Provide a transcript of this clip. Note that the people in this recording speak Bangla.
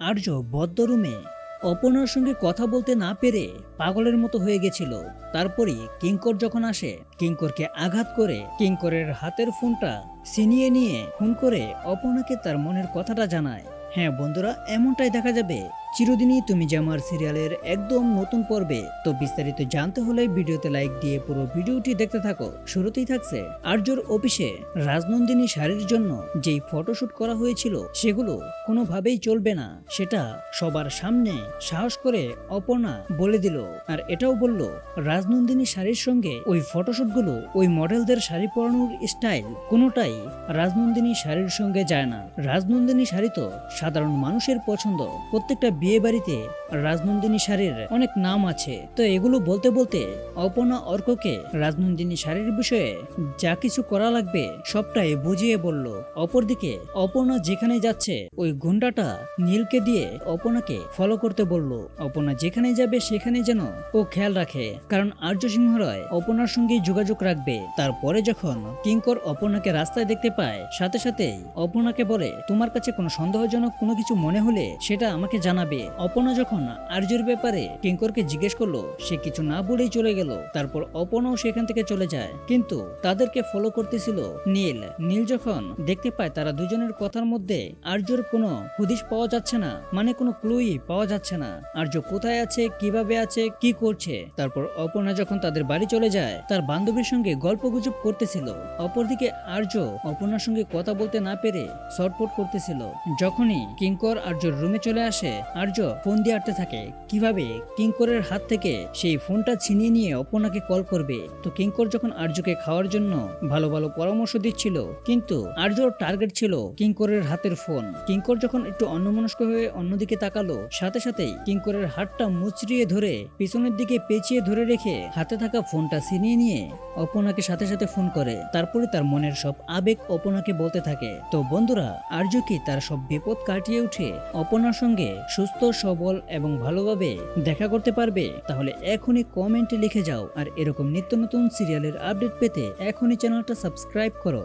আর্য বদ্ধ রুমে অপর্ণার সঙ্গে কথা বলতে না পেরে পাগলের মতো হয়ে গেছিল। তারপরই কিঙ্কর যখন আসে, কিঙ্করকে আঘাত করে কিঙ্করের হাতের ফোনটা ছিনিয়ে নিয়ে ফোন করে অপর্ণাকে তার মনের কথাটা জানায়। হ্যাঁ বন্ধুরা, এমনটাই দেখা যাবে। চিরদিনই তুমি যে আমার সিরিয়ালের একদম নতুন পর্বে। তো বিস্তারিত জানতে হলে ভিডিওতে লাইক দিয়ে পুরো ভিডিওটি দেখতে থাকো। শুরুতেই থাকছে আর্যর অফিসে রাজনন্দিনী শাড়ির জন্য যেই ফটোশুট করা হয়েছিল, সেগুলো কোনোভাবেই চলবে না। সেটা সবার সামনে সাহস করে অপর্ণা বলে দিল। আর এটাও বলল, রাজনন্দিনী শাড়ির সঙ্গে ওই ফটোশুটগুলো ওই মডেলদের শাড়ি পরানোর স্টাইল কোনোটাই রাজনন্দিনী শাড়ির সঙ্গে যায় না। রাজনন্দিনী শাড়ি তো সাধারণ মানুষের পছন্দ। প্রত্যেকটা বিয়ে বাড়িতে রাজনন্দিনী শাড়ির অনেক নাম আছে। তো এগুলো বলতে বলতে অপর্ণা অর্ককে রাজনন্দিনী শাড়ির বিষয়ে যা কিছু করা লাগবে সবটাই বুঝিয়ে বলল। অপরদিকে অপর্ণা যেখানে যাচ্ছে, ওই গুন্ডাটা নীলকে দিয়ে অপর্ণাকে ফলো করতে বলল। অপর্ণা যেখানে যাবে সেখানে যেন ও খেয়াল রাখে, কারণ আর্য সিংহ রায় অপর্ণার সঙ্গে যোগাযোগ রাখবে। তারপরে যখন কিঙ্কর অপর্ণাকে রাস্তায় দেখতে পায়, সাথে সাথেই অপর্ণাকে বলে, তোমার কাছে কোনো সন্দেহজনক কোনো কিছু মনে হলে সেটা আমাকে জানাবে। অপর্ণা যখন আর্যর ব্যাপারে কিঙ্করকে জিজ্ঞেস করল, সে কিছু না বলেই চলে গেল। তারপর অপর্ণাও সেখান থেকে চলে যায়। কিন্তু তাদেরকে ফলো করতেছিল নীল। নীল যখন দেখতে পায় তারা দুজনের কথার মধ্যে আর্যর কোনো হুদিশ পাওয়া যাচ্ছে না মানে কোনো ক্লুই পাওয়া যাচ্ছে না। আর্য কোথায় আছে, কীভাবে আছে, কি করছে? তারপর অপর্ণা যখন তাদের বাড়ি চলে যায়, তার বান্ধবীর সঙ্গে গল্প গুজব করতেছিল। অপরদিকে আর্য অপর্ণার সঙ্গে কথা বলতে না পেরে শর্টপট করতেছিল। যখনই কিঙ্কর আর্যর রুমে চলে আসে আর্য ফোন দিয়ে আটতে থাকে। কীভাবে? কিঙ্করের হাত থেকে সেই ফোনটা ছিনিয়ে নিয়ে অপর্ণাকে কল করবে। তো কিঙ্কর যখন আর্যকে খাওয়ার জন্য ভালো ভালো পরামর্শ দিচ্ছিল, কিন্তু আর্যর টার্গেট ছিল কিঙ্করের হাতের ফোন। কিঙ্কর যখন একটু অন্যমনস্ক হয়ে অন্যদিকে তাকালো, সাথে সাথেই কিঙ্করের হাতটা মুচড়িয়ে ধরে পিছনের দিকে পেঁচিয়ে ধরে রেখে হাতে থাকা ফোনটা ছিনিয়ে নিয়ে অপনাকে সাথে সাথে ফোন করে। তারপরে তার মনের সব আবেগ অপনাকে বলতে থাকে। তো বন্ধুরা, আর্য কি তার সব বিপদ কাটিয়ে উঠে অপনার সঙ্গে সুস্থ, সবল এবং ভালোভাবে দেখা করতে পারবে, তাহলে এখনই কমেন্টে লিখে যাও। আর এরকম নিত্য নতুন সিরিয়ালের আপডেট পেতে এখনই চ্যানেলটা সাবস্ক্রাইব করো।